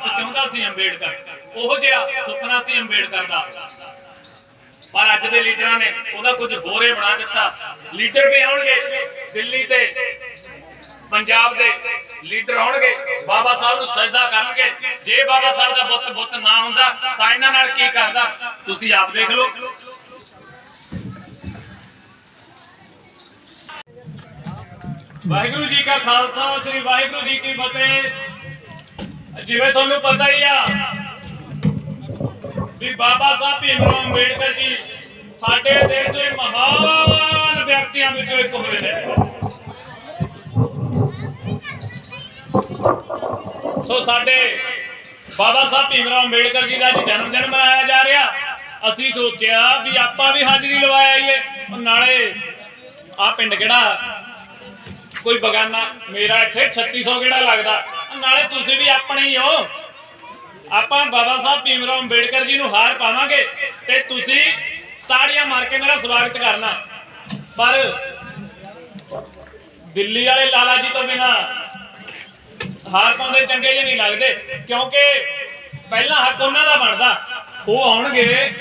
ਭਾਰਤ ਚਾਹੁੰਦਾ ਸੀ ਅੰਬੇਡਕਰ, ਉਹੋ ਜਿਹਾ ਸੁਪਨਾ ਸੀ ਅੰਬੇਡਕਰ ਦਾ। ਪਰ ਅੱਜ ਦੇ ਲੀਡਰਾਂ ਨੇ ਉਹਦਾ ਕੁਝ ਹੋਰੇ ਬਣਾ ਦਿੱਤਾ। ਲੀਡਰ ਵੀ ਆਉਣਗੇ, ਦਿੱਲੀ ਤੇ ਪੰਜਾਬ ਦੇ ਲੀਡਰ ਆਉਣਗੇ, ਬਾਬਾ ਸਾਹਿਬ ਨੂੰ ਸਜਦਾ ਕਰਨਗੇ। ਜੇ ਬਾਬਾ ਸਾਹਿਬ ਦਾ ਬੁੱਤ ਬੁੱਤ ਨਾ ਹੁੰਦਾ, ਤਾਂ ਇਹਨਾਂ ਨਾਲ ਕੀ ਕਰਦਾ? ਤੁਸੀਂ ਆਪ ਦੇਖ ਲਓ। ਵਾਹਿਗੁਰੂ ਜੀ ਕਾ ਖਾਲਸਾ, ਸ੍ਰੀ ਵਾਹਿਗੁਰੂ ਜੀ ਕੀ ਫਤਿਹ। ਜਿਵੇਂ ਤੁਹਾਨੂੰ ਪਤਾ ਹੀ ਆ ਵੀ ਬਾਬਾ ਸਾਹਿਬ ਭੀਮ ਰਾਓ ਅੰਬੇਡਕਰ ਜੀ ਸਾਡੇ ਦੇਸ਼ ਦੇ ਮਹਾਨ ਵਿਅਕਤੀਆਂ ਵਿੱਚੋਂ ਇੱਕ ਹੋਏ ਨੇ। ਸੋ ਸਾਡੇ ਬਾਬਾ ਸਾਹਿਬ ਭੀਮ ਰਾਓ ਅੰਬੇਡਕਰ ਜੀ ਦਾ ਅੱਜ ਜਨਮ ਦਿਨ ਮਨਾਇਆ ਜਾ ਰਿਹਾ। ਅਸੀਂ ਸੋਚਿਆ ਵੀ ਆਪਾਂ ਵੀ ਹਾਜ਼ਰੀ ਲਵਾਇਆ ਆਈਏ ਉਹ ਨਾਲੇ ਆ ਪਿੰਡ ਕਿਹੜਾ? ਕੋਈ ਬਗਾਨਾ। ਮੇਰਾ ਇੱਥੇ 3600 ਕਿਹੜਾ ਲੱਗਦਾ। ਨਾਲੇ ਤੁਸੀਂ ਵੀ ਆਪਣੇ ਹੀ। ਹੋ ਆਪਾਂ ਬਾਬਾ ਸਾਹਿਬ ਭੀਮ ਰਾਓ ਅੰਬੇਡਕਰ ਜੀ ਨੂੰ ਹਾਰ ਪਾਵਾਂਗੇ ਤੇ ਤੁਸੀਂ ਤਾੜੀਆਂ ਮਾਰ ਕੇ ਮੇਰਾ ਸਵਾਗਤ ਕਰਨਾ। ਪਰ ਦਿੱਲੀ ਵਾਲੇ ਲਾਲਾ ਜੀ ਤੋਂ ਬਿਨਾ ਹਾਰ ਪਾਉਂਦੇ ਚੰਗੇ ਜਿਹੇ ਨਹੀਂ ਲੱਗਦੇ, ਕਿਉਂਕਿ ਪਹਿਲਾ ਹੱਕ ਉਹਨਾਂ ਦਾ ਬਣਦਾ। ਉਹ ਆਉਣਗੇ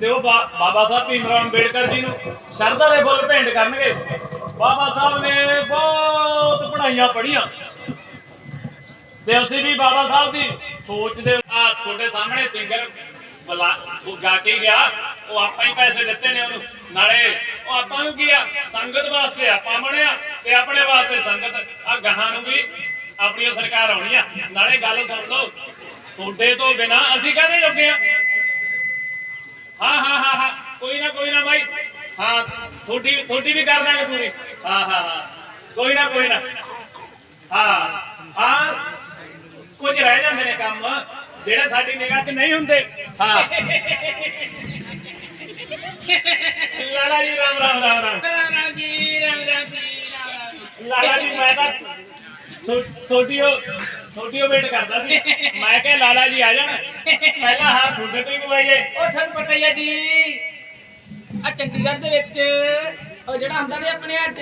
ਤੇ ਉਹ ਬਾਬਾ ਸਾਹਿਬ ਭੀਮ ਰਾਓ ਅੰਬੇਡਕਰ ਜੀ ਨੂੰ ਸ਼ਰਧਾ ਦੇ ਫੁੱਲ ਭੇਂਟ ਕਰਨਗੇ। ਬਾਬਾ ਸਾਹਿਬ ਨੇ ਬਹੁਤ ਪੜ੍ਹਾਈਆਂ ਪੜ੍ਹੀਆਂ। ਤੇ ਅਸੀਂ ਵੀ ਬਾਬਾ ਸਾਹਿਬ ਦੀ ਸੋਚ ਦੇ ਆ ਤੁਹਾਡੇ ਸਾਹਮਣੇ ਸਿੰਗਰ ਬਲਾ ਉਹ ਗਾ ਕੇ ਗਿਆ। ਉਹ ਆਪਾਂ ਹੀ ਪੈਸੇ ਦਿੱਤੇ ਨੇ ਉਹਨੂੰ। ਨਾਲੇ ਉਹ ਆਪਾਂ ਨੂੰ ਕੀ ਆ? ਸੰਗਤ ਵਾਸਤੇ ਆਪਾਂ ਬਣਿਆ ਤੇ ਆਪਣੇ ਵਾਸਤੇ ਸੰਗਤ। ਆ ਗਾਹਾਂ ਨੂੰ ਵੀ ਆਪਣੀ ਸਰਕਾਰ ਆਉਣੀ ਆ। ਨਾਲੇ ਗੱਲ ਸੁਣ ਲਓ, ਤੁਹਾਡੇ ਤੋਂ ਬਿਨਾ ਅਸੀਂ ਕਹਦੇ ਜੋਗੇ ਆ? ਹਾਂ ਹਾਂ ਹਾਂ ਹਾਂ। ਕੋਈ ਨਾ ਕੋਈ ਨਾ ਭਾਈ ਹਾਂ, ਤੁਹਾਡੀ ਤੁਹਾਡੀ ਵੀ ਕਰ ਦਾਂਗੇ ਪੂਰੀ। ਹਾਂ ਹਾਂ ਹਾਂ। ਕੋਈ ਨਾ ਕੋਈ ਨਾ। ਹਾਂ ਹਾਂ। ਕੁਝ ਰਹਿ ਜਾਂਦੇ ਨੇ ਕੰਮ ਜਿਹੜੇ ਸਾਡੀ ਨਿਗਾਹ 'ਚ ਨਹੀਂ ਹੁੰਦੇ। ਹਾਂ। ਲਾਲਾ ਜੀ ਰਾਮ ਰਾਮ ਰਾਮ ਰਾਮ। ਰਾਮ ਰਾਮ ਜੀ ਰਾਮ ਰਾਮ ਜੀ ਰਾਮ ਲਾਲਾ ਜੀ ਮੈਂ ਤਾਂ ਥੋ- ਤੁਹਾਡੀ ਉਹ ਤੁਹਾਡੀ ਉਹ ਵੇਟ ਕਰਦਾ ਸੀ। ਮੈਂ ਕਿਹਾ ਲਾਲਾ ਜੀ ਆ ਜਾਣ। ਪਹਿਲਾਂ ਹਾਂ ਤੁਹਾਡੇ ਤੋਂ ਹੀ ਪਵਾਈਏ ਉਹ ਤੁਹਾਨੂੰ ਪਤਾ ਹੀ ਆ ਜੀ ਆ ਚੰਡੀਗੜ੍ਹ ਦੇ ਵਿੱਚ ਉਹ ਜਿਹੜਾ ਹੁੰਦਾ ਨੇ ਆਪਣੇ ਅੱਜ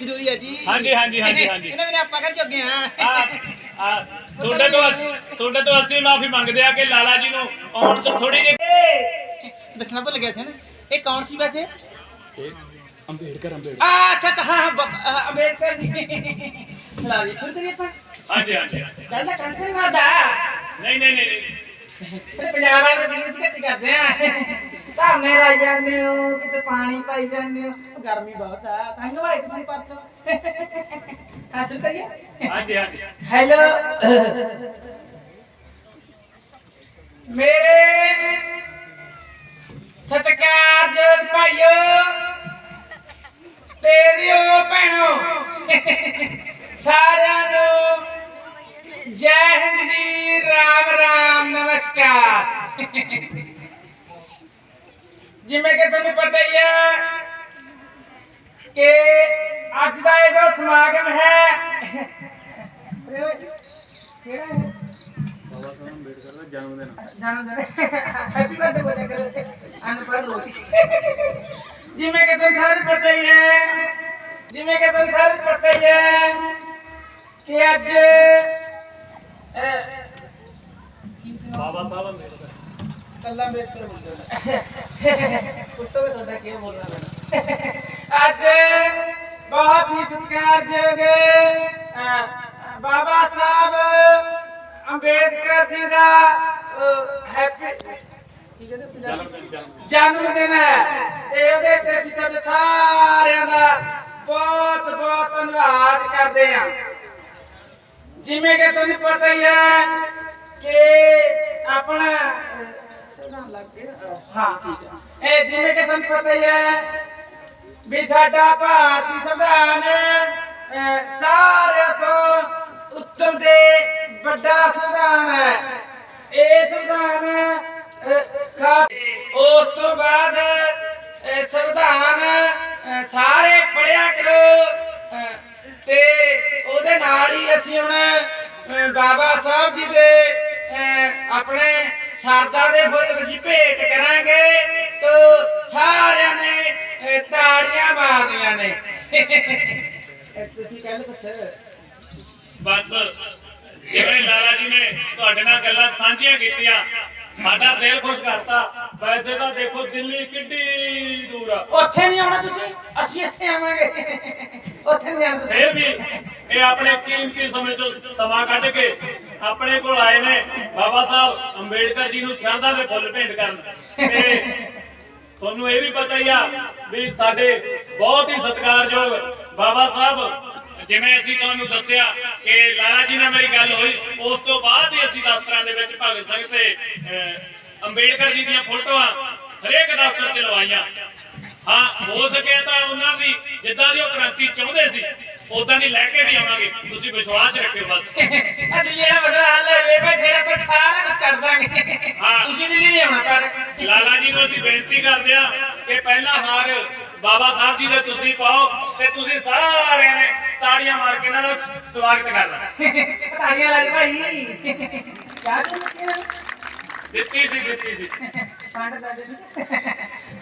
ਜ਼ਰੂਰੀ ਆ ਜੀ। ਹਾਂਜੀ, ਹਾਂਜੀ, ਹਾਂਜੀ, ਹਾਂਜੀ। ਇਹਨਾਂ ਮੇਰੇ ਆਪਾਂ ਕਰ ਚੁੱਕੇ ਆ। ਆ ਤੁਹਾਡੇ ਤੋਂ ਅਸੀਂ ਤੁਹਾਡੇ ਤੋਂ ਅਸੀਂ ਮਾਫੀ ਮੰਗਦੇ ਆ ਕਿ ਲਾਲਾ ਜੀ ਨੂੰ ਆਉਣ 'ਚ ਥੋੜੀ ਜਿਹੀ ਦੱਸਣਾ ਭੁੱਲ ਗਿਆ ਸੀ ਨਾ। ਇਹ ਕੌਣ ਸੀ ਵੈਸੇ? ਅੰਬੇਡਕਰ ਅੰਬੇਡਕਰ। ਆ ਅੱਛਾ ਅੱਛਾ, ਹਾਂ ਹਾਂ ਜੀ। ਲਾ ਜੀ ਸ਼ੁਰੂ ਕਰੀਏ ਆਪਾਂ। ਹਾਂਜੀ ਹਾਂਜੀ ਹਾਂਜੀ। ਚੱਲਦਾ ਕੰਟਰੀ ਨਹੀਂ ਮਾਰਦਾ ਨਹੀਂ ਨਹੀਂ ਨਹੀਂ ਨਹੀਂ। ਤੇ ਪੰਜਾਬ ਵਾਲੇ ਤਾਂ ਸੀਰੀਅਸ ਇਕੱਠੇ ਕਰਦੇ ਆ। ਧਰਨੇ ਲਾਈ ਜਾਂਦੇ ਹੋ ਕਿਤੇ ਪਾਣੀ ਪਾਈ ਜਾਂਦੇ ਹੋ। ਗਰਮੀ ਬਹੁਤ ਆ। ਤਾਂ ਹੀ ਭਾਈ ਤੁਸੀਂ ਪਰਸੋਂ। ਸ਼ੁਰੂ ਕਰੀਏ? ਹਾਂਜੀ ਹਾਂਜੀ। ਹੈਲੋ। ਮੇਰੇ ਸਤਿਕਾਰਯੋਗ ਭਾਈਓ ਤੇਰਿਓ ਭੈਣੋ ਸਾਰਿਆਂ ਨੂੰ ਜੈ ਹਿੰਦ ਜੀ ਰਾਮ ਰਾਮ ਨਮਸਕਾਰ। ਜਿਵੇਂ ਕਿ ਤੁਹਾਨੂੰ ਪਤਾ ਹੀ ਹੈ ਕਿ ਅੱਜ ਦਾ ਇਹ ਜੋ ਸਮਾਗਮ ਹੈ। ਕਿਹੜਾ ਹੈ ਜਨਮ ਦਿਨ। ਹੈਪੀ ਬਰਥਡੇ ਬੋਲਿਆ ਕਰੋ ਅਨਪੜ੍ਹ ਲੋਕ। ਜਿਵੇਂ ਕਿ ਤੁਹਾਨੂੰ ਸਾਰੇ ਪਤਾ ਹੀ ਹੈ ਜਿਵੇਂ ਕਿ ਤੁਹਾਨੂੰ ਸਾਰੇ ਪਤਾ ਹੀ ਹੈ ਕਿ ਅੱਜ? ਬਾਬਾ ਸਾਹਿਬ ਅੰਬੇਡਕਰ। ਕੱਲਾ ਅੰਬੇਡਕਰ ਬੋਲਦਾ। ਦਾ ਤੁਹਾਡਾ ਕੀ ਬੋਲਣਾ ਅੱਜ ਬਹੁਤ ਹੀ ਸਤਿਕਾਰਯੋਗ ਬਾਬਾ ਸਾਹਿਬ ਅੰਬੇਡਕਰ ਜੀ ਦਾ ਹੈਪੀ ਜਨਮ ਦਿਨ ਹੈ। ਤੇ ਉਹਦੇ ਤੇ ਅਸੀਂ ਤੁਹਾਡੇ ਸਾਰਿਆਂ ਦਾ ਬਹੁਤ ਬਹੁਤ ਧੰਨਵਾਦ ਕਰਦੇ ਹਾਂ। ਜਿਵੇਂ ਕਿ ਤੁਹਾਨੂੰ ਪਤਾ ਹੀ ਹੈ ਕਿ ਆਪਣਾ ਅਹ, ਲੱਗ ਗਿਆ? ਹਾਂ ਠੀਕ ਹੈ। ਇਹ ਜਿਵੇਂ ਕਿ ਤੁਹਾਨੂੰ ਪਤਾ ਹੀ ਹੈ ਵੀ ਸਾਡਾ ਭਾਰਤੀ ਸੰਵਿਧਾਨ ਸਾਰਿਆਂ ਤੋਂ ਉੱਤਮ ਤੇ ਵੱਡਾ ਸੰਵਿਧਾਨ ਹੈ। ਇਹ ਸੰਵਿਧਾਨ ਖਾਸ ਉਸ ਤੋਂ ਬਾਅਦ ਸੰਵਿਧਾਨ ਸਾਰੇ ਪੜਿਆ ਕਰੋ ਤੇ ਉਹਦੇ ਨਾਲ ਹੀ ਅਸੀਂ ਹੁਣ ਬਾਬਾ ਸਾਹਿਬ ਜੀ ਦੇ ਆਪਣੇ ਸਰਦਾ ਦੇ ਫੁੱਲ ਅਸੀਂ ਭੇਟ ਕਰਾਂਗੇ, ਤੋ ਸਾਰਿਆਂ ਨੇ ਅਹ, ਤਾੜੀਆਂ ਮਾਰਨੀਆਂ ਨੇ। ਇਹ ਤੁਸੀਂ ਕੱਲ ਕੁਛ। ਬਸ ਜਿਵੇਂ ਲਾਲਾ ਜੀ ਨੇ ਤੁਹਾਡੇ ਤੁਹਾਡੇ ਨਾਲ ਗੱਲਾਂ ਸਾਂਝੀਆਂ ਕੀਤੀਆਂ ਸਾਡਾ ਦਿਲ ਖੁਸ਼ ਕਰਤਾ। ਵੈਸੇ ਤਾਂ ਦੇਖੋ ਦਿੱਲੀ ਕਿੱਡੀ ਦੂਰ ਆ। ਉੱਥੇ ਨਹੀਂ ਆਉਣਾ ਤੁਸੀਂ? ਅਸੀਂ ਇੱਥੇ ਆਵਾਂਗੇ। ਉੱਥੇ ਨਹੀਂ ਆਉਣਾ ਤੁਸੀਂ। ਫਿਰ ਵੀ ਇਹ ਆਪਣੇ ਕੀਮਤੀ ਸਮੇਂ ਚੋਂ ਸਮਾਂ ਕੱਢ ਕੇ ਆਪਣੇ ਕੋਲ ਆਏ ਨੇ। ਬਾਬਾ ਸਾਹਿਬ ਅੰਬੇਡਕਰ ਜੀ ਨੂੰ ਸ਼ਰਧਾ ਦੇ ਫੁੱਲ ਭੇਂਟ ਕਰਨ। ਤੇ ਤੁਹਾਨੂੰ ਇਹ ਵੀ ਪਤਾ ਹੀ ਆ ਵੀ ਸਾਡੇ ਬਹੁਤ ਹੀ ਸਤਿਕਾਰਯੋਗ ਬਾਬਾ ਸਾਹਿਬ ਜਿਵੇਂ ਅਸੀਂ ਤੁਹਾਨੂੰ ਦੱਸਿਆ ਕਿ ਲਾਲਾ ਜੀ ਨਾਲ ਮੇਰੀ ਗੱਲ ਹੋਈ ਉਸ ਤੋਂ ਬਾਅਦ ਹੀ ਅਸੀਂ ਦਫ਼ਤਰਾਂ ਦੇ ਵਿੱਚ ਭਗਤ ਸਿੰਘ ਤੇ ਅਹ, ਅੰਬੇਡਕਰ ਜੀ ਦੀਆਂ ਫੋਟੋਆਂ ਹਰੇਕ ਦਫ਼ਤਰ 'ਚ ਲਵਾਈਆਂ। ਹਾਂ ਹੋ ਸਕੇ ਤਾਂ ਉਹਨਾਂ ਦੀ ਜਿੱਦਾਂ ਦੀ ਉਹ ਕ੍ਰਾਂਤੀ ਚਾਹੁੰਦੇ ਸੀ ਉਦਾਂ ਦੀ ਲੈ ਕੇ ਵੀ ਆਵਾਂਗੇ। ਤੁਸੀਂ ਵਿਸ਼ਵਾਸ ਰੱਖਿਓ ਬਸ। ਦਿੱਲੀ ਦਾ ਮਸਲਾ ਹੱਲ ਹੋਵੇ ਭਾਈ ਫਿਰ ਆਪਾਂ ਸਾਰਾ ਕੁਝ ਕਰ ਦਾਂਗੇ। ਹਾਂ। ਤੁਸੀਂ ਨਹੀਂ ਆਉਣਾ ਪਰ ਲਾਲਾ ਜੀ ਨੂੰ ਅਸੀਂ ਬੇਨਤੀ ਕਰਦੇ ਆ ਕਿ ਪਹਿਲਾ ਹਾਰ ਬਾਬਾ ਸਾਹਿਬ ਜੀ ਦੇ ਤੁਸੀਂ ਪਾਓ ਤੇ ਤੁਸੀਂ ਸਾਰਿਆਂ ਨੇ ਤਾੜੀਆਂ ਮਾਰ ਕੇ ਇਹਨਾਂ ਦਾ ਸਵਾਗਤ ਕਰਨਾ। ਤਾੜੀਆਂ ਲਾ ਲਈ ਭਾਈ। ਕਿਆ ਦਿੱਤੀ ਸੀ ਦਿੱਤੀ ਸੀ।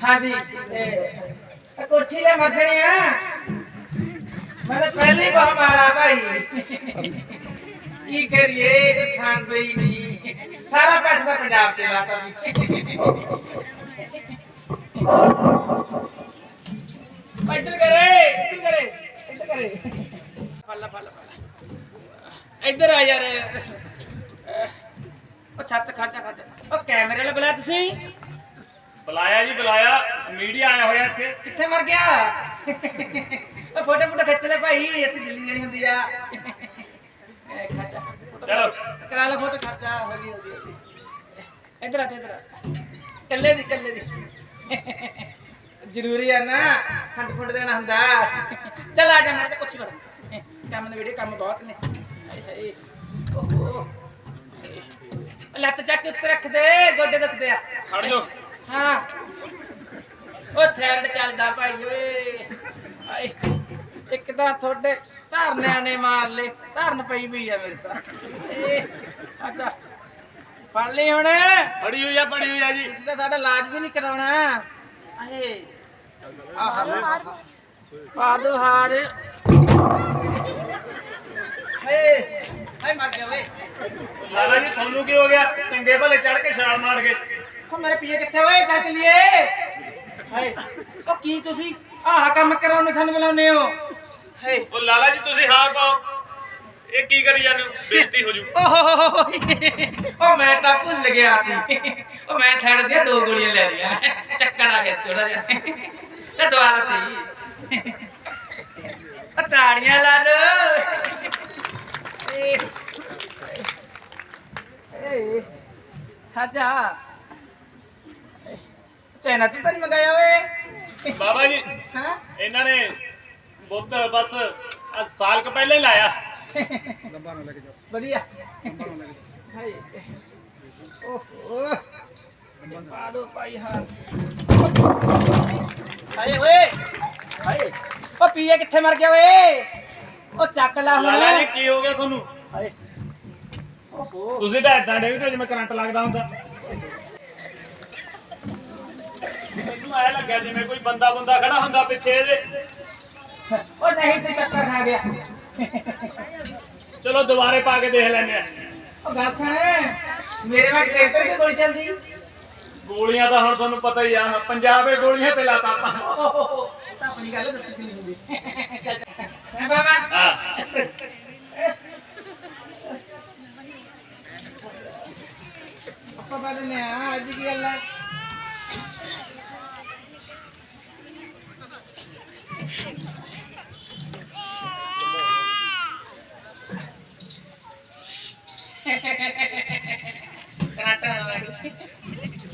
ਹਾਂਜੀ ਕੁਰਸੀ ਲੈ ਮਰਦਣੀ ਆ। ਮੈਂ ਤਾਂ ਪਹਿਲੇ ਹੀ ਬਹੁਤ ਮਾਰਾ ਭਾਈ ਕੀ ਕਰੀਏ ਕੁਛ ਖਾਣ ਦੇ ਹੀ ਨਹੀਂ ਸਾਰਾ ਪੈਸਾ ਤਾਂ ਪੰਜਾਬ ਤੇ ਲਾਤਾ ਸੀ ਇੱਧਰ ਕਰੇ ਇੱਧਰ ਕਰੇ ਇੱਧਰ ਕਰੇ ਫੱਲਾ ਫੱਲਾ ਫੱਲਾ ਇੱਧਰ ਆ ਯਾਰ ਉਹ ਛੱਤ ਖੜਦਾ ਖੜਦਾ ਉਹ ਕੈਮਰੇ ਵਾਲਾ ਬੁਲਾਇਆ ਤੁਸੀਂ ਬੁਲਾਇਆ ਜੀ ਬੁਲਾਇਆ ਮੀਡੀਆ ਆਇਆ ਹੋਇਆ ਇੱਥੇ ਕਿੱਥੇ ਮਰ ਗਿਆ ਉਹ ਫੋਟੋ ਫੋਟੋ ਖਿੱਚ ਲੈ ਭਾਈ ਅਸੀਂ ਦਿੱਲੀ ਜਾਣੀ ਹੁੰਦੀ ਆ। ਇਹ ਚਲੋ। ਕਰਾ ਲੈ ਫੋਟੋ ਖੜਦਾ ਹੋ ਗਈ ਹੋ ਗਈ, ਹੋ ਗਈ। ਇੱਧਰ ਆ ਤੇ ਇੱਧਰ ਕੱਲੇ ਦੀ ਕੱਲੇ ਦੀ। ਜ਼ਰੂਰੀ ਆ ਨਾ ਖੰਡ ਫੁੰਡ ਦੇਣਾ ਹੁੰਦਾ। ਚੱਲ ਆ ਜਾ ਮੈਂ ਤੇ ਕੁਛ ਕਰ ਕੰਮ ਨੇ ਵੀਡੀਓ ਕੰਮ ਬਹੁਤ ਨੇ। ਹਾਏ ਹਾਏ। ਹਾਏ। ਲੱਤ ਚੱਕ ਕੇ ਉੱਤੇ ਰੱਖ ਦੇ ਗੋਡੇ ਦੁਖਦੇ ਆ। ਖੜ ਜਾਓ। ਹਾਂ। ਉਹ ਥੈਰਡ ਚੱਲਦਾ ਭਾਈ ਓਏ। ਆਏ ਇੱਕ ਤਾਂ ਤੁਹਾਡੇ ਧਰਨਿਆਂ ਨੇ ਮਾਰ ਲੇ ਧਰਨ ਪਈ ਵੀ ਆ ਮੇਰੇ ਤਾਂ। ਏ ਅੱਛਾ ਫੜ ਲਈ ਹੁਣ। ਫੜੀ ਹੋਈ ਆ ਫੜੀ ਹੋਈ ਆ ਜੀ। ਇਸ ਦਾ ਸਾਡਾ ਇਲਾਜ ਵੀ ਨਹੀਂ ਕਰਾਉਣਾ। ਆਏ ਆਹ ਹਾਰ। ਹੇ ਹਾਏ ਮਰ ਗਿਆ ਓਏ। ਲਾਲਾ ਜੀ ਤੁਹਾਨੂੰ ਕੀ ਹੋ ਗਿਆ? ਚੰਗੇ ਭਲੇ ਚੜ ਕੇ ਛਾਲ ਮਾਰ ਗਏ ਉਹ ਮੇਰੇ ਪੀਏ ਕਿੱਥੇ ਓਏ? ਚੱਕ ਲਈਏ। ਹਾਏ ਉਹ ਕੀ ਤੁਸੀਂ? ਆਹ ਕੰਮ ਕਰਾਉਣੇ ਸਾਨੂੰ ਬੁਲਾਉਂਦੇ ਹੋ। ਉਹ ਲਾਲਾ ਜੀ ਤੁਸੀਂ ਹਾਰ ਪਾਓ। ਇਹ ਕੀ ਕਰੀ ਜਾਂਦੇ ਹੋ? ਬੇਇੱਜ਼ਤੀ ਹੋ ਜੂ। ਉਹ ਮੈਂ ਤਾਂ ਭੁੱਲ ਗਿਆ ਸੀ। ਉਹ ਮੈਂ ਥੜ ਦੀਆਂ ਦੋ ਗੋਲੀਆਂ ਲੈ ਲਈਆਂ। ਚੱਕਰ ਆ ਗਿਆ ਸੀ ਥੋੜਾ ਜਿਹਾ। ਚੱਲ ਦੁਬਾਰਾ ਸਹੀ ਉਹ ਤਾੜੀਆਂ ਲਾ ਦੋ। ਏ ਏ ਖਾਜਾ ਚਾਈਨਾ ਤੋਂ ਤਾਂ ਨਹੀਂ ਮੰਗਾਇਆ ਓਏ। ਬਾਬਾ ਜੀ ਹਾਂ? ਇਹਨਾਂ ਨੇ ਬੁੱਧ ਬਸ ਆਹ ਸਾਲ ਕ ਪਹਿਲਾਂ ਹੀ ਲਾਇਆ। ਵਧੀਆ। ਹਾਏ। ਓਹੋ। ਪਾੜੋ ਭਾਈ ਹਾਂ ਹਾਏ ਓਏ। ਹਾਏ। ਉਹ ਪੀਏ ਕਿੱਥੇ ਮਰ ਗਿਆ ਓਏ? ਉਹ ਚੱਕ ਲਾ ਲਾਲਾ ਜੀ ਹੁਣ ਕੀ ਹੋ ਗਿਆ ਤੁਹਾਨੂੰ? ਹਾਏ। ਓਹੋ। ਤੁਸੀਂ ਤਾਂ ਇਦਾਂ ਡੇਗਦੇ ਜਿਵੇਂ ਕਰੰਟ ਲੱਗਦਾ ਹੁੰਦਾ। ਮੈਨੂੰ ਐ ਲੱਗਿਆ ਜਿਵੇਂ ਕੋਈ ਬੰਦਾ ਬੰਦਾ ਖੜਾ ਹੁੰਦਾ ਪਿੱਛੇ ਇਹਦੇ। ਉਹ ਨਹੀਂ ਤੇ ਚੱਕਰ ਖਾ ਗਿਆ। ਚਲੋ ਦੁਬਾਰੇ ਪਾ ਕੇ ਦੇਖ ਲੈਂਦੇ ਆ। ਉਹ ਗੱਲ ਸੁਣ ਮੇਰੇ ਵਾਂਗ ਤੇਰੇ ਤੇ ਗੋਲੀ ਚੱਲਦੀ? ਗੋਲੀਆਂ ਤਾਂ ਹੁਣ ਤੁਹਾਨੂੰ ਪਤਾ ਹੀ ਆ ਪੰਜਾਬੇ ਗੋਲੀਆਂ ਤੇ ਲਾਤਾ ਆਪਾਂ। ਤਾਂ ਆਪਣੀ ਗੱਲ ਦੱਸੀ ਨਹੀਂ ਹੁੰਦੀ। ਹੈ ਬਾਬਾ? ਹਾਂ। ਆਪਾਂ ਬਾਦ ਨੇ ਆ ਅੱਜ ਕੀ ਗੱਲ ਆ?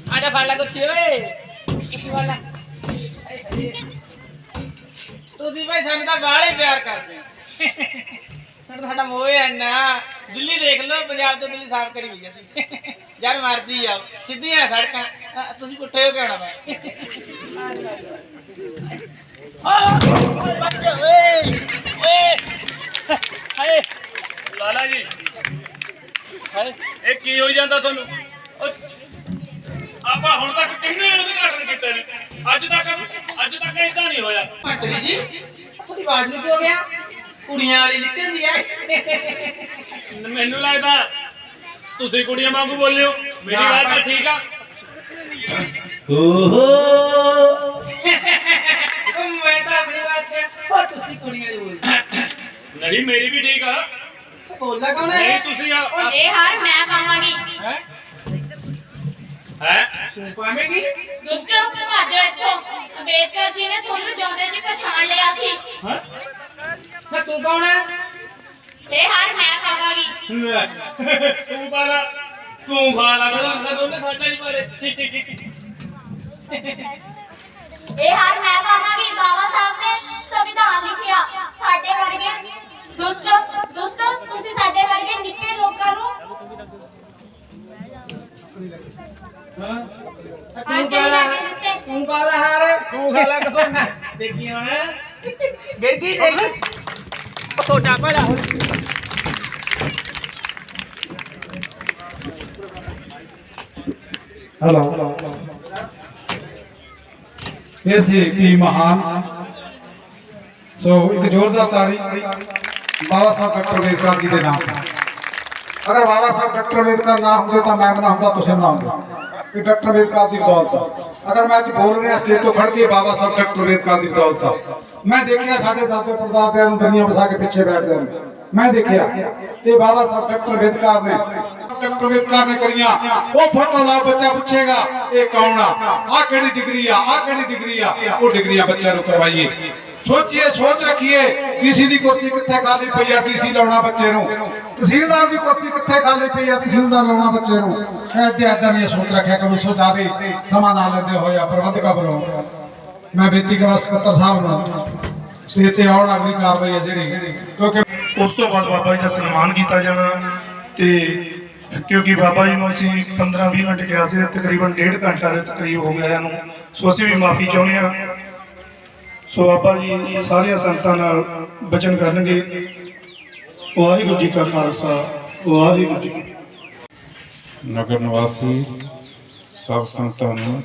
ਕਰਾਟਾ ਫੜ ਲੈ ਕੁਛ ਓਏ ਫੜ ਲੈ ਤੁਸੀਂ ਭਾਈ ਸਾਨੂੰ ਤਾਂ ਬਾਹਲੇ ਪਿਆਰ ਕਰਦੇ ਹੋ ਤਾਂ ਸਾਡਾ ਮੋਹ ਹੈ ਨਾ ਦਿੱਲੀ ਦੇਖ ਲਓ ਪੰਜਾਬ ਤੋਂ ਦਿੱਲੀ ਸਾਫ਼ ਕਰੀ ਹੋਈ ਅਸੀਂ ਯਾਰ ਮਰਜ਼ੀ ਆ ਸਿੱਧੀਆਂ ਸੜਕਾਂ ਤੁਸੀਂ ਪੁੱਠੇ ਹੋ ਕੇ ਆਉਣਾ ਵਾ ਓਏ ਓਏ ਹਾਏ ਲਾਲਾ ਜੀ ਇਹ ਕੀ ਹੋਈ ਜਾਂਦਾ ਤੁਹਾਨੂੰ? ਆਪਾਂ ਹੁਣ ਤੱਕ ਕਿੰਨੇ ਉਦਘਾਟਨ ਕੀਤੇ ਨੇ? ਅੱਜ ਤੱਕ ਅੱਜ ਤੱਕ ਇਦਾਂ ਨਹੀਂ ਹੋਇਆ। ਪਟਰੀ ਜੀ। ਤੁਹਾਡੀ ਆਵਾਜ਼ ਨੂੰ ਕੀ ਹੋ ਗਿਆ? ਕੁੜੀਆਂ ਵਾਲੀ ਨਿਕਲਦੀ ਐ ਮੈਨੂੰ ਲੱਗਦਾ ਤੁਸੀਂ ਕੁੜੀਆਂ ਵਾਂਗੂ ਬੋਲਿਓ। ਮੇਰੀ ਆਵਾਜ਼ ਤਾਂ ਠੀਕ ਆ। ਓਹੋ। ਮੈਂ ਤਾਂ ਆਪਣੀ ਚ ਉਹ ਤੁਸੀਂ ਕੁੜੀਆਂ ਦੀ ਬੋਲਦੇ ਨਹੀਂ ਮੇਰੀ ਵੀ ਠੀਕ ਆ। ਬੋਲਦਾ ਕੌਣ ਨਹੀਂ ਹੈ ਤੁਸੀਂ ਆ ਇਹ ਹਾਰ ਮੈਂ ਪਾਵਾਂਗੀ। ਹੈ? ਹੈ? ਤੂੰ ਪਾਵੇਂਗੀ? ਦੁਸ਼ਟ ਭੱਜ ਇੱਥੋਂ। ਅੰਬੇਦਕਰ ਜੀ ਨੇ ਤੁਹਾਨੂੰ ਜਿਉਂਦੇ ਜੀ ਪਛਾਣ ਲਿਆ ਸੀ। ਹਾਂ? ਨਾ ਤੂੰ ਕੌਣ ਹੈ? ਇਹ ਹਾਰ ਮੈਂ ਪਾਵਾਂਗੀ। ਤੂੰ ਬਾਲਾ ਤੂੰ ਬਾਲਾ ਕਹਿੰਦਾ ਦੋਨੇ ਸਾਡਾ ਹੀ ਮਾਰੇ। ਇਹ ਹਾਰ ਮੈਂ ਪਾਵਾਂਗੀ। ਬਾਬਾ ਸਾਹਿਬ ਨੇ ਸੰਵਿਧਾਨ ਲਿਖਿਆ ਸਾਡੇ ਵਰਗੇ ਦੁਸ਼ਟ ਦੁਸ਼ਟ ਤੁਸੀਂ ਸਾਡੇ ਵਰਗੇ ਨਿੱਕੇ ਲੋਕਾਂ ਨੂੰ ਹਾਂ ਅੱਗੇ ਨਹੀਂ ਲੈ ਕੇ ਦਿੱਤੇ ਤੂੰ ਕਾਲਾ ਹਾਰ ਤੂੰ ਕਾਲਾ ਕਸਮ ਦੇਖੀ ਹੁਣ। ਗਿਰਗੀ ਦੇਖ। ਛੋਟਾ ਕੋਲਾ ਹੈਲੋ ਇਹ ਸੀ ਵੀ ਮਹਾਨ। ਸੋ ਇੱਕ ਜ਼ੋਰਦਾਰ ਤਾੜੀ। ਬਾਬਾ ਸਾਹਿਬ ਡਾਕਟਰ ਅੰਬੇਦਕਰ ਜੀ ਦੇ ਨਾਮ ਤੇ। ਅਗਰ ਬਾਬਾ ਸਾਹਿਬ ਡਾਕਟਰ ਅੰਬੇਦਕਰ ਨਾ ਹੁੰਦੇ ਤਾਂ ਮੈਂ ਬਣਾਉਂਦਾ ਤੁਸੀਂ ਇਹ ਡਾਕਟਰ ਅੰਬੇਦਕਰ ਦੀ ਬਦੌਲਤ ਆ। ਅਗਰ ਮੈਂ ਅੱਜ ਬੋਲ ਰਿਹਾ ਸਟੇਜ ਤੋਂ ਖੜ ਕੇ ਬਾਬਾ ਸਾਹਿਬ ਡਾਕਟਰ ਅੰਬੇਦਕਰ ਦੀ ਬਦੌਲਤ ਆ। ਮੈਂ ਦੇਖਿਆ ਸਾਡੇ ਦਾਦੇ ਪੜਦਾਦਿਆਂ ਨੂੰ ਦਰੀਆਂ ਵਸਾ ਕੇ ਪਿੱਛੇ ਬੈਠਦੇ ਨੇ ਮੈਂ ਦੇਖਿਆ ਇਹ ਬਾਬਾ ਸਾਹਿਬ ਡਾਕਟਰ ਅੰਬੇਦਕਰ ਨੇ, ਡਾਕਟਰ ਅੰਬੇਦਕਰ ਨੇ ਕਰੀਆਂ, ਉਹ ਫੋਟੋ ਲਾ ਬੱਚਾ ਪੁੱਛੇਗਾ, ਇਹ ਕੌਣ ਆ? ਆਹ ਕਿਹੜੀ ਡਿਗਰੀ ਆ? ਆਹ ਕਿਹੜੀ ਡਿਗਰੀ ਆ? ਉਹ ਡਿਗਰੀਆਂ ਬੱਚਿਆਂ ਨੂੰ ਕਰਵਾਈਏ। ਸੋਚੀਏ, ਸੋਚ ਰੱਖੀਏ। ਡੀਸੀ ਦੀ ਕੁਰਸੀ ਕਿੱਥੇ ਖਾਲੀ ਪਈ ਆ? ਡੀਸੀ ਲਾਉਣਾ ਬੱਚੇ ਨੂੰ। ਤਹਿਸੀਲਦਾਰ ਦੀ ਕੁਰਸੀ ਕਿੱਥੇ ਖਾਲੀ ਪਈ ਆ? ਤਹਿਸੀਲਦਾਰ ਲਾਉਣਾ ਬੱਚੇ ਨੂੰ। ਐਦਾਂ ਐਦਾਂ ਨਹੀਂ ਸੋਚ ਰੱਖਿਆ ਕਿ ਸੋ ਜਾਦੇ ਸਮਾਂ ਨਾ ਲੈਂਦੇ ਹੋਇਆ ਪ੍ਰਬੰਧਕਾਂ ਵੱਲੋਂ। ਮੈਂ ਬੇਨਤੀ ਕਰਾਂ ਸਕੱਤਰ ਸਾਹਿਬ ਨੂੰ, ਸਟੇਜ ਤੇ ਆਉਣ ਅਗਲੀ ਕਾਰਵਾਈ ਹੈ ਜਿਹੜੀ, ਕਿਉਂਕਿ ਉਸ ਤੋਂ ਬਾਅਦ ਬਾਬਾ ਜੀ ਦਾ ਸਨਮਾਨ ਕੀਤਾ ਜਾਣਾ ਤੇ ਕਿਉਂਕਿ ਬਾਬਾ ਜੀ ਨੂੰ ਅਸੀਂ 15-20 ਮਿੰਟ ਕਿਹਾ ਸੀ, ਤਕਰੀਬਨ ਡੇਢ ਘੰਟਾ ਦੇ ਤਕਰੀਬ ਹੋ ਗਿਆ ਇਹਨੂੰ। ਸੋ ਅਸੀਂ ਵੀ ਮਾਫੀ ਚਾਹੁੰਦੇ ਹਾਂ। ਸੋ ਬਾਬਾ ਜੀ ਸਾਰੀਆਂ ਸੰਗਤਾਂ ਨਾਲ ਬਚਨ ਕਰਨਗੇ। ਵਾਹਿਗੁਰੂ ਜੀ ਕਾ ਖਾਲਸਾ, ਵਾਹਿਗੁਰੂ ਜੀ ਨਗਰ ਨਿਵਾਸੀ, ਸਭ ਸੰਗਤਾਂ ਨੂੰ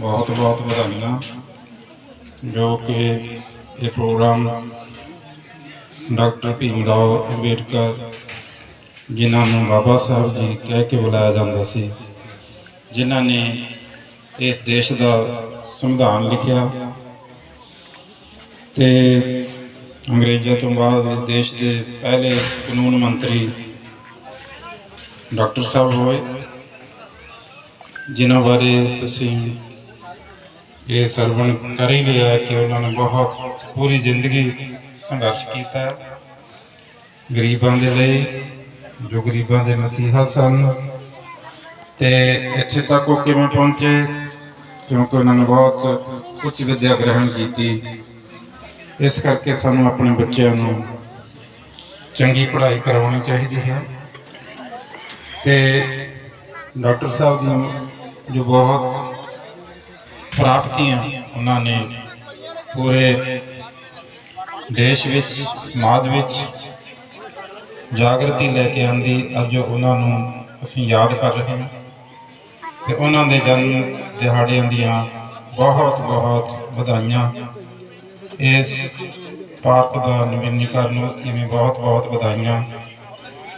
ਬਹੁਤ ਬਹੁਤ ਵਧਾਈਆਂ, ਜੋ ਕਿ ਇਹ ਪ੍ਰੋਗਰਾਮ ਡਾਕਟਰ ਭੀਮ ਰਾਓ ਅੰਬੇਡਕਰ ਜਿਨ੍ਹਾਂ ਨੂੰ ਬਾਬਾ ਸਾਹਿਬ ਜੀ ਕਹਿ ਕੇ ਬੁਲਾਇਆ ਜਾਂਦਾ ਸੀ, ਜਿਨ੍ਹਾਂ ਨੇ ਇਸ ਦੇਸ਼ ਦਾ ਸੰਵਿਧਾਨ ਲਿਖਿਆ। ਤੇ ਅੰਗਰੇਜ਼ਾਂ ਤੋਂ ਬਾਅਦ ਇਸ ਦੇਸ਼ ਦੇ ਪਹਿਲੇ ਕਾਨੂੰਨ ਮੰਤਰੀ ਡਾਕਟਰ ਸਾਹਿਬ ਹੋਏ, ਜਿਨ੍ਹਾਂ ਬਾਰੇ ਤੁਸੀਂ ਇਹ ਸਰਵਣ ਕਰ ਹੀ ਲਿਆ ਕਿ ਉਹਨਾਂ ਨੇ ਬਹੁਤ ਪੂਰੀ ਜ਼ਿੰਦਗੀ ਸੰਘਰਸ਼ ਕੀਤਾ। ਗਰੀਬਾਂ ਦੇ ਲਈ ਜੋ ਗਰੀਬਾਂ ਦੇ ਮਸੀਹਾ ਸਨ ਤੇ ਇੱਥੇ ਤੱਕ ਉਹ ਕਿਵੇਂ ਪਹੁੰਚੇ? ਕਿਉਂਕਿ ਉਹਨਾਂ ਨੇ ਬਹੁਤ ਉੱਚ ਵਿਦਿਆ ਗ੍ਰਹਿਣ ਕੀਤੀ। ਇਸ ਕਰਕੇ ਸਾਨੂੰ ਆਪਣੇ ਬੱਚਿਆਂ ਨੂੰ ਚੰਗੀ ਪੜ੍ਹਾਈ ਕਰਵਾਉਣੀ ਚਾਹੀਦੀ ਹੈ। ਤੇ ਡਾਕਟਰ ਸਾਹਿਬ ਦੀਆਂ ਜੋ ਬਹੁਤ ਪ੍ਰਾਪਤੀਆਂ ਉਹਨਾਂ ਨੇ ਪੂਰੇ ਦੇਸ਼ ਵਿੱਚ, ਸਮਾਜ ਵਿੱਚ ਜਾਗਰਤੀ ਲੈ ਕੇ ਆਂਦੀ, ਅੱਜ ਉਹਨਾਂ ਨੂੰ ਅਸੀਂ ਯਾਦ ਕਰ ਰਹੇ ਹਾਂ। ਤੇ ਉਹਨਾਂ ਦੇ ਜਨਮ ਦਿਹਾੜਿਆਂ ਦੀਆਂ ਬਹੁਤ ਬਹੁਤ ਵਧਾਈਆਂ ਇਸ ਪਾਰਕ ਦਾ ਨਵੀਨੀਕਰਨ ਵਾਸਤੇ ਵੀ ਬਹੁਤ ਬਹੁਤ ਵਧਾਈਆਂ।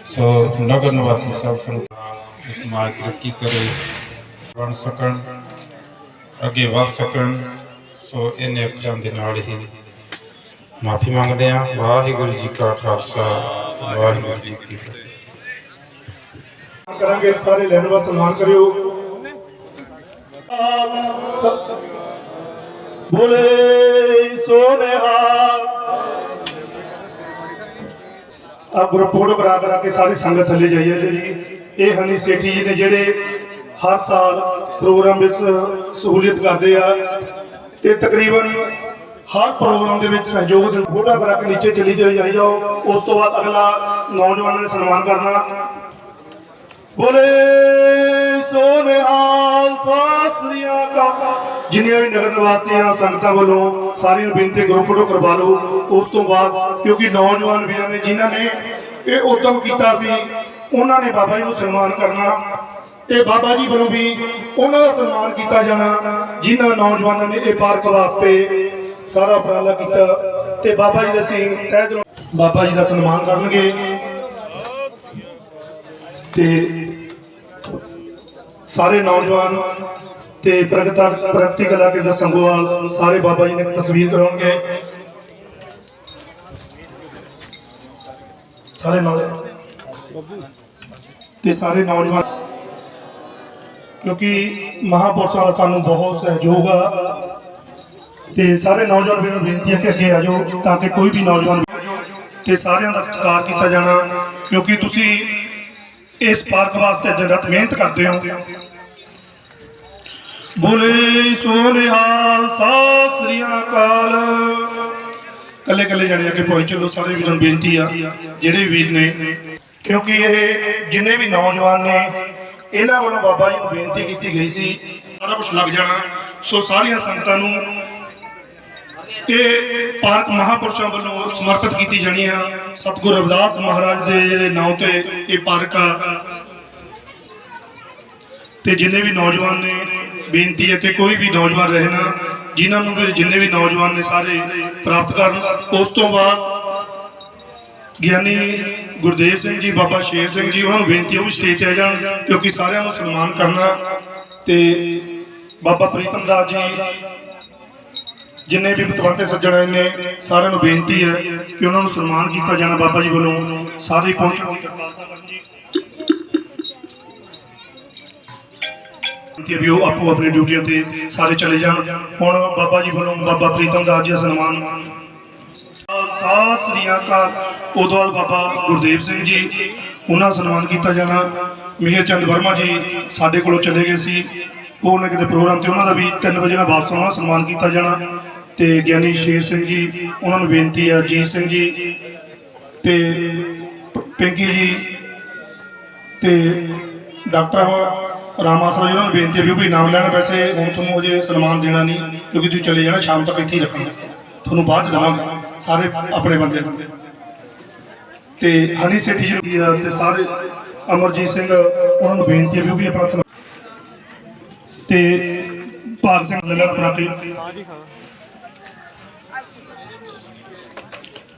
ਸੋ ਨਗਰ ਨਿਵਾਸੀ ਸਭ ਸੰਗਤ ਸਮਾਜ ਤਰੱਕੀ ਕਰੇ, ਬਣ ਸਕਣ, ਅੱਗੇ ਵਧ ਸਕਣ। ਸੋ ਇਹਨੇ ਅੱਖਰਾਂ ਦੇ ਨਾਲ ਹੀ ਮਾਫੀ ਮੰਗਦੇ ਹਾਂ। ਵਾਹਿਗੁਰੂ ਜੀ ਕਾ ਖਾਲਸਾ, ਵਾਹਿਗੁਰੂ ਜੀ ਕੀ ਫਤਿਹ। ਕਰਾਂਗੇ, ਸਾਰੇ ਲੈਣ ਵਾਲਾ ਸਨਮਾਨ ਕਰਿਓ। ਬੋਲੇ ਸੋਨੇਹਾ। ਆ ਗਰੁੱਪ ਫੋਟੋ ਕਰਾ ਕਰਾ ਕੇ ਸਾਰੀ ਸੰਗਤ ਥੱਲੇ ਜਾਈਏ ਜੀ। ਇਹ ਹਨੀ ਸੇਠੀ ਜੀ ਨੇ ਜਿਹੜੇ ਹਰ ਸਾਲ ਪ੍ਰੋਗਰਾਮ ਵਿੱਚ ਸਹੂਲੀਅਤ ਕਰਦੇ ਆ ਤੇ ਤਕਰੀਬਨ ਹਰ ਪ੍ਰੋਗਰਾਮ ਦੇ ਵਿੱਚ ਸਹਿਯੋਗ ਦਿੰਦੇ ਫੋਟੋ ਕਰਾ ਕੇ ਨੀਚੇ ਚਲੀ ਜਾਈ ਜਾਈ ਜਾਓ, ਉਸ ਤੋਂ ਬਾਅਦ ਅਗਲਾ ਨੌਜਵਾਨਾਂ ਨੇ ਸਨਮਾਨ ਕਰਨਾ। ਬੋਲੇ ਸੋਨੇਹਾਲ ਸਾਸਰੀਆ ਕਾ ਜਿੰਨੀਆਂ ਵੀ ਨਗਰ ਨਿਵਾਸੀਆਂ ਸੰਗਤਾਂ ਵੱਲੋਂ ਸਾਰੀਆਂ ਨੂੰ ਬੇਨਤੀ ਗਰੁੱਪ ਫੋਟੋ ਕਰਵਾ ਲਓ। ਉਸ ਤੋਂ ਬਾਅਦ ਕਿਉਂਕਿ ਨੌਜਵਾਨ ਵੀਰਾਂ ਨੇ ਜਿਨ੍ਹਾਂ ਨੇ ਇਹ ਉਦਮ ਕੀਤਾ ਸੀ, ਉਹਨਾਂ ਨੇ ਬਾਬਾ ਜੀ ਨੂੰ ਸਨਮਾਨ ਕਰਨਾ। ਤੇ ਬਾਬਾ ਜੀ ਵੱਲੋਂ ਵੀ ਉਹਨਾਂ ਦਾ ਸਨਮਾਨ ਕੀਤਾ ਜਾਣਾ, ਜਿਨ੍ਹਾਂ ਨੌਜਵਾਨਾਂ ਨੇ ਇਹ ਪਾਰਕ ਵਾਸਤੇ ਸਾਰਾ ਉਪਰਾਲਾ ਕੀਤਾ। ਤੇ ਬਾਬਾ ਜੀ ਦਾ ਅਸੀਂ ਤਹਿ ਦਿਲੋਂ ਬਾਬਾ ਜੀ ਦਾ ਸਨਮਾਨ ਕਰਨਗੇ। ਤੇ ਸਾਰੇ ਨੌਜਵਾਨ ਤੇ ਪ੍ਰਗਤਾ ਪ੍ਰਗਤੀ ਕਲਾ ਕੇ ਸੰਗੋਵਾਲ, ਸਾਰੇ ਬਾਬਾ ਜੀ ਨੇ ਤਸਵੀਰ ਕਰਾਉਣਗੇ। ਸਾਰੇ ਨੌਜਵਾਨ ਤੇ ਸਾਰੇ ਨੌਜਵਾਨ ਕਿਉਂਕਿ ਮਹਾਪੁਰਸ਼ਾਂ ਦਾ ਸਾਨੂੰ ਬਹੁਤ ਸਹਿਯੋਗ ਆ। ਤੇ ਸਾਰੇ ਨੌਜਵਾਨ ਵੀਰਾਂ ਨੂੰ ਬੇਨਤੀ ਹੈ ਕਿ ਅੱਗੇ ਆ ਜਾਓ ਤਾਂ ਕਿ ਕੋਈ ਵੀ ਨੌਜਵਾਨ ਤੇ ਸਾਰਿਆਂ ਦਾ ਸਤਿਕਾਰ ਕੀਤਾ ਜਾਣਾ, ਕਿਉਂਕਿ ਤੁਸੀਂ ਇਸ ਪਾਰਕ ਵਾਸਤੇ ਦਿਨ ਰਾਤ ਮਿਹਨਤ ਕਰਦੇ ਹੋ। ਬੋਲੇ ਸੋਨਿਹਾਲ ਸਤਿ ਸ੍ਰੀ ਅਕਾਲ। ਕੱਲੇ ਕੱਲੇ ਜਾਣੇ ਆ ਕੇ ਪਹੁੰਚ ਚਲੋ ਸਾਰੇ ਵੀਰਾਂ ਨੂੰ ਬੇਨਤੀ ਆ, ਜਿਹੜੇ ਵੀਰ ਨੇ, ਕਿਉਂਕਿ ਇਹ ਜਿੰਨੇ ਵੀ ਨੌਜਵਾਨ ਨੇ, ਇਹਨਾਂ ਵੱਲੋਂ ਬਾਬਾ ਜੀ ਨੂੰ ਬੇਨਤੀ ਕੀਤੀ ਗਈ ਸੀ, ਸਾਰਾ ਕੁਝ ਲੱਗ ਜਾਣਾ। ਸੋ ਸਾਰੀਆਂ ਸੰਗਤਾਂ ਨੂੰ ਇਹ ਪਾਰਕ ਮਹਾਪੁਰਸ਼ਾਂ ਵੱਲੋਂ ਸਮਰਪਿਤ ਕੀਤੀ ਜਾਣੀ ਆ। ਸਤਿਗੁਰੂ ਰਵਿਦਾਸ ਮਹਾਰਾਜ ਦੇ ਜਿਹੜੇ ਨਾਮ ਤੇ ਇਹ ਪਾਰਕ ਆ। ਤੇ ਜਿੰਨੇ ਵੀ ਨੌਜਵਾਨ ਨੇ ਬੇਨਤੀ ਹੈ ਕਿ ਕੋਈ ਵੀ ਨੌਜਵਾਨ ਰਹੇ ਨਾ, ਜਿਨ੍ਹਾਂ ਨੂੰ ਵੀ ਜਿੰਨੇ ਵੀ ਨੌਜਵਾਨ ਨੇ ਸਾਰੇ ਪ੍ਰਾਪਤ ਕਰਨ, ਉਸ ਤੋਂ ਬਾਅਦ ਗਿਆਨੀ ਗੁਰਦੇਵ ਸਿੰਘ ਜੀ, ਬਾਬਾ ਸ਼ੇਰ ਸਿੰਘ ਜੀ, ਉਹਨਾਂ ਨੂੰ ਬੇਨਤੀ ਹੈ ਉਹ ਵੀ ਸਟੇਜ ਤੇ ਆ ਜਾਣ, ਕਿਉਂਕਿ ਸਾਰਿਆਂ ਨੂੰ ਸਨਮਾਨ ਕਰਨਾ। ਤੇ ਬਾਬਾ ਪ੍ਰੀਤਮ ਦਾਸ ਜੀ, ਜਿੰਨੇ ਵੀ ਪਤਵੰਤੇ ਸੱਜਣ ਆਏ ਨੇ, ਸਾਰਿਆਂ ਨੂੰ ਬੇਨਤੀ ਹੈ ਕਿ ਉਹਨਾਂ ਨੂੰ ਸਨਮਾਨ ਕੀਤਾ ਜਾਣਾ ਬਾਬਾ ਜੀ ਵੱਲੋਂ। ਸਾਰੇ ਪਹੁੰਚਣ ਦੀ ਕਿਰਪਾਲਤਾ ਕਰਨ ਜੀ ਬੇਨਤੀ ਹੈ ਵੀ ਉਹ ਆਪੋ ਆਪਣੀ ਡਿਊਟੀਆਂ ਤੇ ਸਾਰੇ ਚਲੇ ਜਾਣ। ਹੁਣ ਬਾਬਾ ਜੀ ਵੱਲੋਂ ਬਾਬਾ ਪ੍ਰੀਤਮ ਦਾਸ ਜੀ ਦਾ ਸਨਮਾਨ। ਸਤਿ ਸ੍ਰੀ ਅਕਾਲ। ਉਦੋਂ ਬਾਅਦ ਬਾਬਾ ਗੁਰਦੇਵ ਸਿੰਘ ਜੀ, ਉਹਨਾਂ ਦਾ ਸਨਮਾਨ ਕੀਤਾ ਜਾਣਾ। ਮਿਹਰ ਚੰਦ ਵਰਮਾ ਜੀ ਸਾਡੇ ਕੋਲੋਂ ਚਲੇ ਗਏ ਸੀ। ਉਹ ਉਹਨਾਂ ਕਿਤੇ ਪ੍ਰੋਗਰਾਮ ਤੇ ਉਹਨਾਂ ਦਾ ਵੀ 3 ਵਜੇ ਨਾਲ ਵਾਪਸ ਆਉਣਾ ਸਨਮਾਨ ਕੀਤਾ ਜਾਣਾ। ਤੇ ਗਿਆਨੀ ਸ਼ੇਰ ਸਿੰਘ ਜੀ, ਉਹਨਾਂ ਨੂੰ ਬੇਨਤੀ ਹੈ ਅਜੀਤ ਸਿੰਘ ਜੀ ਤੇ ਪਿੰਕੀ ਜੀ ਤੇ ਡਾਕਟਰ ਰਾਮ ਆਸਰਾ ਜੀ ਉਹਨਾਂ ਨੂੰ ਬੇਨਤੀ ਹੈ ਵੀ ਉਹ ਵੀ ਨਾਮ ਲੈਣ। ਵੈਸੇ ਹੁਣ ਤੁਹਾਨੂੰ ਅਜੇ ਸਨਮਾਨ ਦੇਣਾ ਨਹੀਂ, ਕਿਉਂਕਿ ਤੁਸੀਂ ਚਲੇ ਜਾਣਾ, ਸ਼ਾਮ ਤੱਕ ਇੱਥੇ ਹੀ ਰੱਖਣਾ ਤੁਹਾਨੂੰ ਬਾਅਦ ਚ ਦੇਵਾਂਗੇ, ਸਾਰੇ ਆਪਣੇ ਬੰਦੇ ਤੇ ਹਨੀ ਸੇਠੀ ਜੀ ਤੇ ਸਾਰੇ ਅਮਰਜੀਤ ਸਿੰਘ, ਉਹਨਾਂ ਨੂੰ ਬੇਨਤੀ ਹੈ ਵੀ ਉਹ ਵੀ ਆਪਣਾ ਤੇ ਭਾਗ ਸਿੰਘ ਲੈ ਆਪਣਾ ਤੇ।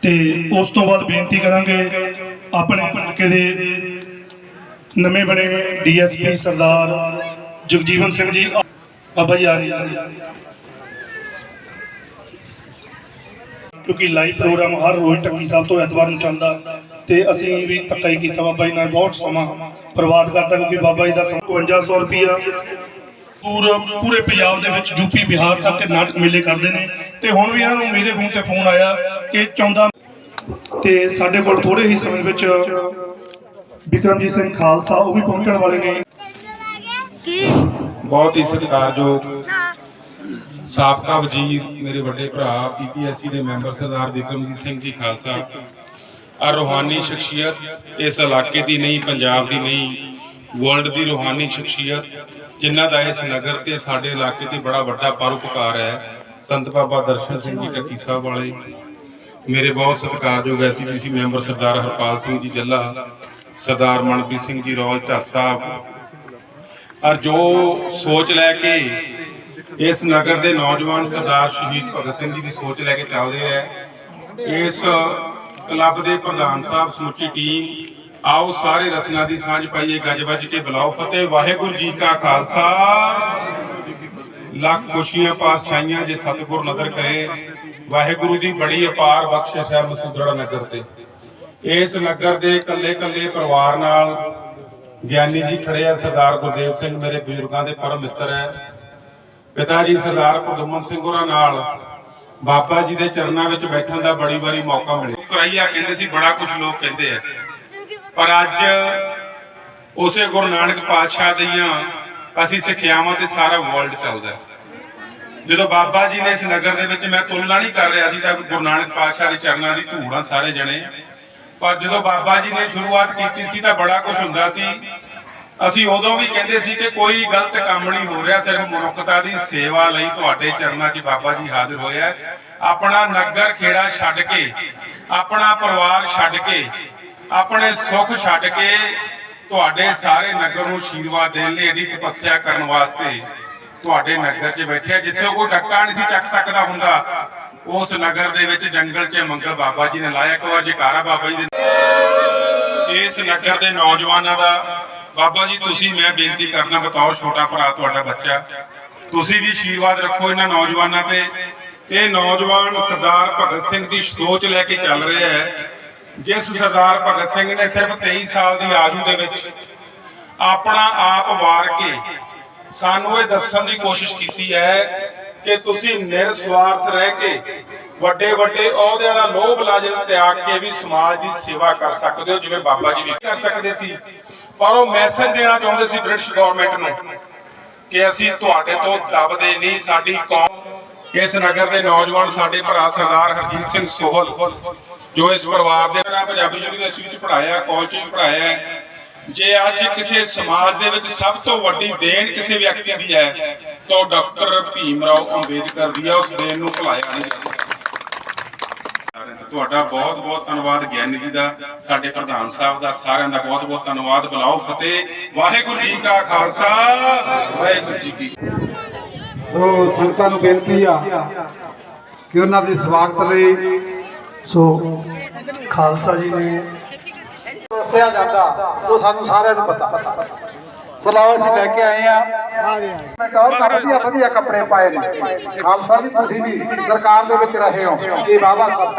ਤੇ ਉਸ ਤੋਂ ਬਾਅਦ ਬੇਨਤੀ ਕਰਾਂਗੇ, ਆਪਣੇ ਹਲਕੇ ਦੇ ਨਵੇਂ ਬਣੇ ਡੀਐਸਪੀ ਸਰਦਾਰ ਜਗਜੀਵਨ ਸਿੰਘ ਜੀ ਬਾਬਾ ਜੀ ਆ ਰਹੇ ਕਿਉਂਕਿ ਲਾਈਵ ਪ੍ਰੋਗਰਾਮ ਹਰ ਰੋਜ਼ ਟੱਕੀ ਸਾਹਿਬ ਤੋਂ ਐਤਵਾਰ ਨੂੰ ਚੱਲਦਾ ਤੇ ਅਸੀਂ ਵੀ ਧੱਕਾ ਹੀ ਕੀਤਾ ਬਾਬਾ ਜੀ ਨਾਲ ਬਹੁਤ ਸਮਾਂ ਬਰਬਾਦ ਕਰਤਾ ਕਿਉਂਕਿ ਬਾਬਾ ਜੀ ਦਾ ਸਮਾਂ 5500 ਰੁਪਿਆ ਪੂਰਾ, ਪੂਰੇ ਪੰਜਾਬ ਦੇ ਵਿੱਚ ਯੂਪੀ ਬਿਹਾਰ ਤੱਕ ਨਾਟਕ ਮੇਲੇ ਕਰਦੇ ਨੇ ਤੇ ਹੁਣ ਵੀ ਇਹਨਾਂ ਨੂੰ ਮੇਰੇ ਫੋਨ ਤੇ ਫੋਨ ਆਇਆ ਕਿ ਚਾਹੁੰਦਾ ਤੇ ਸਾਡੇ ਕੋਲ ਥੋੜੇ ਹੀ ਸਮੇਂ ਵਿੱਚ ਵਿਕਰਮਜੀਤ ਸਿੰਘ ਖਾਲਸਾ ਉਹ ਵੀ ਪਹੁੰਚਣ ਵਾਲੇ ਨੇ। ਬਹੁਤ ਹੀ ਸਤਿਕਾਰਯੋਗ ਸਾਬਕਾ ਵਜ਼ੀਰ ਮੇਰੇ ਵੱਡੇ ਭਰਾ ਪੀਪੀਐਸਸੀ ਦੇ ਮੈਂਬਰ ਸਰਦਾਰ ਵਿਕਰਮਜੀਤ ਸਿੰਘ ਜੀ ਖਾਲਸਾ। ਆ ਰੂਹਾਨੀ ਸ਼ਖਸੀਅਤ ਇਸ ਇਲਾਕੇ ਦੀ ਨਹੀਂ ਪੰਜਾਬ ਦੀ ਨਹੀਂ ਵਰਲਡ ਦੀ ਰੂਹਾਨੀ ਸ਼ਖਸੀਅਤ ਜਿਨ੍ਹਾਂ ਦਾ ਇਸ ਨਗਰ ਤੇ ਸਾਡੇ ਇਲਾਕੇ ਤੇ ਬੜਾ ਵੱਡਾ ਪਰਉਪਕਾਰ ਹੈ। ਸੰਤ ਬਾਬਾ ਦਰਸ਼ਨ ਸਿੰਘ ਜੀ ਟੱਕੀ ਸਾਹਿਬ ਵਾਲੇ ਮੇਰੇ ਬਹੁਤ ਸਤਿਕਾਰਯੋਗ ਐਸਜੀਪੀਸੀ ਮੈਂਬਰ ਸਰਦਾਰ ਹਰਪਾਲ ਸਿੰਘ ਜੀ ਜੱਲਾ ਸਰਦਾਰ ਮਨਪ੍ਰੀਤ ਸਿੰਘ ਜੀ ਰੌਲ ਝੱਟ ਸਾਹਿਬ। ਔਰ ਜੋ ਸੋਚ ਲੈ ਕੇ ਇਸ ਨਗਰ ਦੇ ਨੌਜਵਾਨ ਸਰਦਾਰ ਸ਼ਹੀਦ ਭਗਤ ਸਿੰਘ ਜੀ ਦੀ ਸੋਚ ਲੈ ਕੇ ਚੱਲਦੇ ਹੈ ਇਸ ਕਲੱਬ ਦੇ ਪ੍ਰਧਾਨ ਸਾਹਿਬ ਸਮੁੱਚੀ ਟੀਮ, ਆਓ ਸਾਰੇ ਰਸਨਾ ਦੀ ਸਾਂਝ ਪਾਈਏ, ਗੱਜ ਵੱਜ ਕੇ ਬੁਲਾਓ। ਫਤਿਹ, ਵਾਹਿਗੁਰੂ ਜੀ ਕਾ ਖਾਲਸਾ। ਲੱਖ ਖੁਸ਼ੀਆਂ ਪਾਤਸ਼ਾਹੀਆਂ ਜੇ ਸਤਿਗੁਰ ਨਦਰ ਕਰੇ, ਵਾਹਿਗੁਰੂ ਦੀ ਬੜੀ ਅਪਾਰ ਬਖਸ਼ਿਸ਼ ਹੈ ਮਸੂਦੜਾ ਨਗਰ ਤੇ। ਇਸ ਨਗਰ ਦੇ ਇਕੱਲੇ ਇਕੱਲੇ ਪਰਿਵਾਰ ਨਾਲ ਗਿਆਨੀ ਜੀ ਖੜੇ ਆ, ਸਰਦਾਰ ਗੁਰਦੇਵ ਸਿੰਘ, ਮੇਰੇ ਬਜ਼ੁਰਗਾਂ ਦੇ ਪਰਮ ਮਿੱਤਰ ਹੈ। ਪਿਤਾ ਜੀ ਸਰਦਾਰ ਪਦਮਨ ਸਿੰਘ ਹੋਰਾਂ ਨਾਲ ਬਾਬਾ ਜੀ ਦੇ ਚਰਨਾਂ ਵਿੱਚ ਬੈਠਣ ਦਾ ਬੜੀ ਵਾਰੀ ਮੌਕਾ ਮਿਲਿਆ। ਕਰਾਈਆ ਕਹਿੰਦੇ ਸੀ, ਬੜਾ ਕੁਝ ਲੋਕ ਕਹਿੰਦੇ ਆ। ਪਰ ਅੱਜ ਉਸੇ ਗੁਰੂ ਨਾਨਕ ਪਾਤਸ਼ਾਹ ਦੀਆਂ ਅਸੀਂ ਸਿੱਖਿਆਵਾਂ ਤੇ ਸਾਰਾ ਵਰਲਡ ਚੱਲਦਾ ਜਦੋਂ ਬਾਬਾ ਜੀ ਨੇ ਇਸ ਨਗਰ ਦੇ ਵਿੱਚ ਮੈਂ ਤੁਲਨਾ ਨਹੀਂ ਕਰ ਰਿਹਾ ਸੀ ਤਾਂ ਗੁਰੂ ਨਾਨਕ ਪਾਤਸ਼ਾਹ ਦੇ ਚਰਨਾਂ ਦੀ ਧੂੜ ਆ ਸਾਰੇ ਜਣੇ। ਪਰ ਜਦੋਂ ਬਾਬਾ ਜੀ ਨੇ ਸ਼ੁਰੂਆਤ ਕੀਤੀ ਸੀ ਤਾਂ ਬੜਾ ਕੁਝ ਹੁੰਦਾ ਸੀ। ਅਸੀਂ ਉਦੋਂ ਵੀ ਕਹਿੰਦੇ ਸੀ ਕਿ ਕੋਈ ਗਲਤ ਕੰਮ ਨਹੀਂ ਹੋ ਰਿਹਾ, ਸਿਰਫ ਮਨੁੱਖਤਾ ਦੀ ਸੇਵਾ ਲਈ ਤੁਹਾਡੇ ਚਰਨਾਂ 'ਚ ਬਾਬਾ ਜੀ ਹਾਜ਼ਰ ਹੋਇਆ ਹੈ। ਆਪਣਾ ਨਗਰ, ਖੇੜਾ ਛੱਡ ਕੇ, ਆਪਣਾ ਪਰਿਵਾਰ ਛੱਡ ਕੇ, ਆਪਣੇ ਸੁੱਖ ਛੱਡ ਕੇ ਤੁਹਾਡੇ ਸਾਰੇ ਨਗਰ ਨੂੰ ਆਸ਼ੀਰਵਾਦ ਦੇਣ ਲਈ ਐਡੀ ਤਪੱਸਿਆ ਕਰਨ ਵਾਸਤੇ ਤੁਹਾਡੇ ਨਗਰ 'ਚ ਬੈਠਿਆ। ਜਿੱਥੇ ਕੋਈ ਡੱਕਾ ਨਹੀਂ ਸੀ ਚੱਕ ਸਕਦਾ ਹੁੰਦਾ। ਉਸ ਨਗਰ ਦੇ ਵਿੱਚ ਜੰਗਲ 'ਚ ਮੰਗਲ ਬਾਬਾ ਜੀ ਨੇ ਲਾਇਆ ਇੱਕ ਵਾਰ ਜਕਾਰਾ ਬਾਬਾ ਜੀ ਦੇ ਇਸ ਨਗਰ ਦੇ ਨੌਜਵਾਨਾਂ ਦਾ, ਬਾਬਾ ਜੀ, ਤੁਸੀਂ ਮੈਂ ਬੇਨਤੀ ਕਰਦਾ ਬਤੌਰ ਛੋਟਾ ਭਰਾ ਤੁਹਾਡਾ ਬੱਚਾ। ਤੁਸੀਂ ਵੀ ਆਸ਼ੀਰਵਾਦ ਰੱਖੋ ਇਹਨਾਂ ਨੌਜਵਾਨਾਂ ਤੇ। ਇਹ ਨੌਜਵਾਨ ਸਰਦਾਰ ਭਗਤ ਸਿੰਘ ਦੀ ਸੋਚ ਲੈ ਕੇ ਚੱਲ ਰਿਹਾ ਹੈ। ਜਿਸ ਸਰਦਾਰ ਭਗਤ ਸਿੰਘ ਨੇ ਸਿਰਫ 23 ਸਾਲ ਦੀ ਆਜੂ ਦੇ ਵਿੱਚ ਆਪਣਾ ਆਪ ਵਾਰ ਕੇ ਸਾਨੂੰ ਇਹ ਦੱਸਣ ਦੀ ਕੋਸ਼ਿਸ਼ ਕੀਤੀ ਹੈ ਕਿ ਤੁਸੀਂ ਨਿਰਸਵਾਰਥ ਰਹਿ ਕੇ ਵੱਡੇ ਵੱਡੇ ਅਹੁਦਿਆਂ ਦਾ ਲੋਭ ਲਾਲਚ ਤਿਆਗ ਕੇ ਵੀ ਸਮਾਜ ਦੀ ਸੇਵਾ ਕਰ ਸਕਦੇ ਹੋ, ਜਿਵੇਂ ਬਾਬਾ ਜੀ ਵੀ ਕਰ ਸਕਦੇ ਸੀ। ਪਰ ਉਹ ਮੈਸੇਜ ਦੇਣਾ ਚਾਹੁੰਦੇ ਸੀ ਬ੍ਰਿਟਿਸ਼ ਗਵਰਨਮੈਂਟ ਨੂੰ ਕਿ ਅਸੀਂ ਤੁਹਾਡੇ ਤੋਂ ਦਬਦੇ ਨਹੀਂ, ਸਾਡੀ ਕੌਮ ਇਸ ਨਗਰ ਦੇ ਨੌਜਵਾਨ ਸਾਡੇ ਭਰਾ ਸਰਦਾਰ ਹਰਜੀਤ ਸਿੰਘ ਸੋਹਲ, ਜੋ ਇਸ ਪਰਿਵਾਰ ਦੇ ਪੰਜਾਬੀ ਯੂਨੀਵਰਸਿਟੀ ਵਿੱਚ ਪੜ੍ਹਾਇਆ ਕਾਲਜ ਵਿੱਚ ਪੜ੍ਹਾਇਆ ਜੇ ਅੱਜ ਕਿਸੇ ਸਮਾਜ ਦੇ ਵਿੱਚ ਸਭ ਤੋਂ ਵੱਡੀ ਦੇਣ ਕਿਸੇ ਵਿਅਕਤੀ ਦੀ ਹੈ, ਤਾਂ ਡਾਕਟਰ ਭੀਮ ਰਾਓ ਅੰਬੇਦਕਰ ਦੀ ਹੈ। ਉਸ ਦੇਣ ਨੂੰ ਭੁਲਾਇਆ ਨਹੀਂ ਜਾ ਸਕਦਾ। ਤੁਹਾਡਾ ਬਹੁਤ ਬਹੁਤ ਧੰਨਵਾਦ, ਗਿਆਨੀ ਜੀ ਦਾ, ਸਾਡੇ ਪ੍ਰਧਾਨ ਸਾਹਿਬ ਦਾ, ਸਾਰਿਆਂ ਦਾ ਬਹੁਤ ਬਹੁਤ ਧੰਨਵਾਦ। ਬੁਲਾਓ ਫਤਿਹ। ਵਾਹਿਗੁਰੂ ਜੀ ਕਾ ਖਾਲਸਾ। ਵਾਹਿਗੁਰੂ ਜੀ ਕੀ ਸੋ ਸੰਗਤਾਂ ਨੂੰ ਬੇਨਤੀ ਆ ਕਿ ਉਹਨਾਂ ਦੇ ਸਵਾਗਤ ਲਈ ਸੋ ਖਾਲਸਾ ਜੀ ਨੇ ਦੱਸਿਆ ਜਾਂਦਾ ਉਹ ਸਾਨੂੰ ਸਾਰਿਆਂ ਨੂੰ ਪਤਾ। ਸਲਾਹ ਅਸੀਂ ਲੈ ਕੇ ਆਏ ਆ। ਮੈਂ ਕਹਾਂ ਵਧੀਆ ਵਧੀਆ ਕੱਪੜੇ ਪਾਏ ਨੇ। ਖਾਲਸਾ ਜੀ ਤੁਸੀਂ ਵੀ ਸਰਕਾਰ ਦੇ ਵਿੱਚ ਰਹੇ ਹੋ। ਇਹ ਬਾਬਾ ਸਾਹਿਬ